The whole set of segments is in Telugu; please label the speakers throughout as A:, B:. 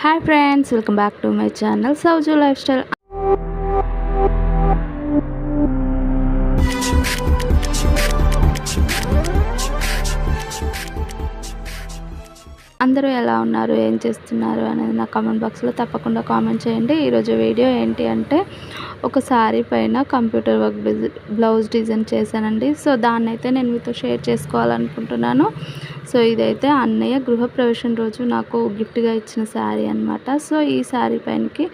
A: Hi friends welcome back to my channel Souju lifestyle అందరూ ఎలా ఉన్నారు ఏం చేస్తున్నారు అనేది నా కామెంట్ బాక్స్లో తప్పకుండా కామెంట్ చేయండి. ఈరోజు వీడియో ఏంటి అంటే ఒక శారీ పైన కంప్యూటర్ వర్క్ బ్లౌజ్ డిజైన్ చేశానండి. సో దాన్ని అయితే నేను మీతో షేర్ చేసుకోవాలనుకుంటున్నాను. సో ఇదైతే అన్నయ్య గృహప్రవేశం రోజు నాకు గిఫ్ట్గా ఇచ్చిన శారీ అనమాట సో ఈ శారీ పైనకి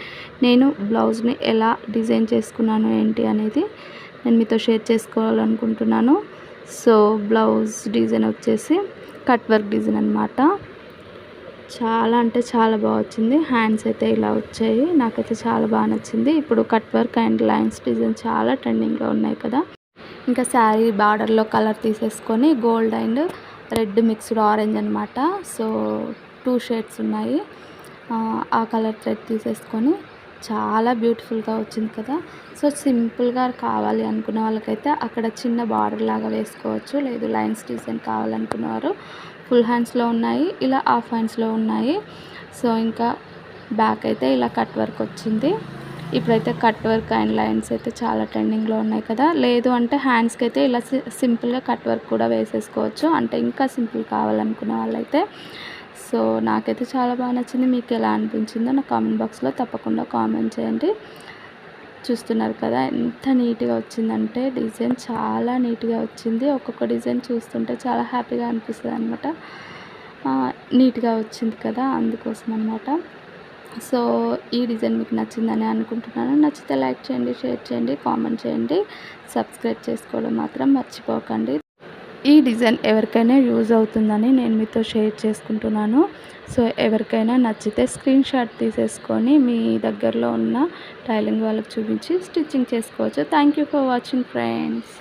A: నేను బ్లౌజ్ని ఎలా డిజైన్ చేసుకున్నాను ఏంటి అనేది నేను మీతో షేర్ చేసుకోవాలనుకుంటున్నాను. సో బ్లౌజ్ డిజైన్ వచ్చేసి కట్ వర్క్ డిజైన్ అనమాట చాలా అంటే చాలా బాగా వచ్చింది. హ్యాండ్స్ అయితే ఇలా వచ్చాయి. నాకైతే చాలా బాగా నచ్చింది. ఇప్పుడు cut work and lines design చాలా ట్రెండింగ్లో ఉన్నాయి కదా. ఇంకా శారీ బార్డర్లో కలర్ తీసేసుకొని gold and red mixed orange అనమాట సో టూ షేడ్స్ ఉన్నాయి. ఆ కలర్ థ్రెడ్ తీసేసుకొని చాలా బ్యూటిఫుల్గా వచ్చింది కదా. సో సింపుల్గా కావాలి అనుకున్న వాళ్ళకైతే అక్కడ చిన్న బార్డర్ లాగా వేసుకోవచ్చు. లేదు లైన్స్ డిజైన్ కావాలనుకున్నవారు ఫుల్ హ్యాండ్స్లో ఉన్నాయి ఇలా హాఫ్ హ్యాండ్స్లో ఉన్నాయి. సో ఇంకా బ్యాక్ అయితే ఇలా కట్ వర్క్ వచ్చింది. ఇప్పుడైతే కట్ వర్క్ అండ్ లైన్స్ అయితే చాలా ట్రెండింగ్లో ఉన్నాయి కదా. లేదు అంటే హ్యాండ్స్కి అయితే ఇలా సింపుల్గా కట్ వర్క్ కూడా వేసేసుకోవచ్చు. అంటే ఇంకా సింపుల్ కావాలనుకున్న వాళ్ళైతే సో నాకైతే చాలా బాగా నచ్చింది. మీకు ఎలా అనిపించిందో నా కామెంట్ బాక్స్లో తప్పకుండా కామెంట్ చేయండి. చూస్తున్నారు కదా ఎంత నీట్గా వచ్చిందంటే డిజైన్ చాలా నీట్గా వచ్చింది. ఒక్కొక్క డిజైన్ చూస్తుంటే చాలా హ్యాపీగా అనిపిస్తుంది అనమాట నీట్గా వచ్చింది కదా అందుకోసం అనమాట సో ఈ డిజైన్ మీకు నచ్చిందని అనుకుంటున్నాను. నచ్చితే లైక్ చేయండి షేర్ చేయండి కామెంట్ చేయండి. సబ్స్క్రైబ్ చేసుకోవడం మాత్రం మర్చిపోకండి. ఈ డిజైన్ ఎవరికైనా యూజ్ అవుతుందని నేను మీతో షేర్ చేసుకుంటున్నాను. సో ఎవరికైనా నచ్చితే స్క్రీన్ షాట్ తీసేసుకొని మీ దగ్గరలో ఉన్న టైలింగ్ వాళ్ళకి చూపించి స్టిచ్చింగ్ చేసుకోవచ్చు. Thank you for watching friends.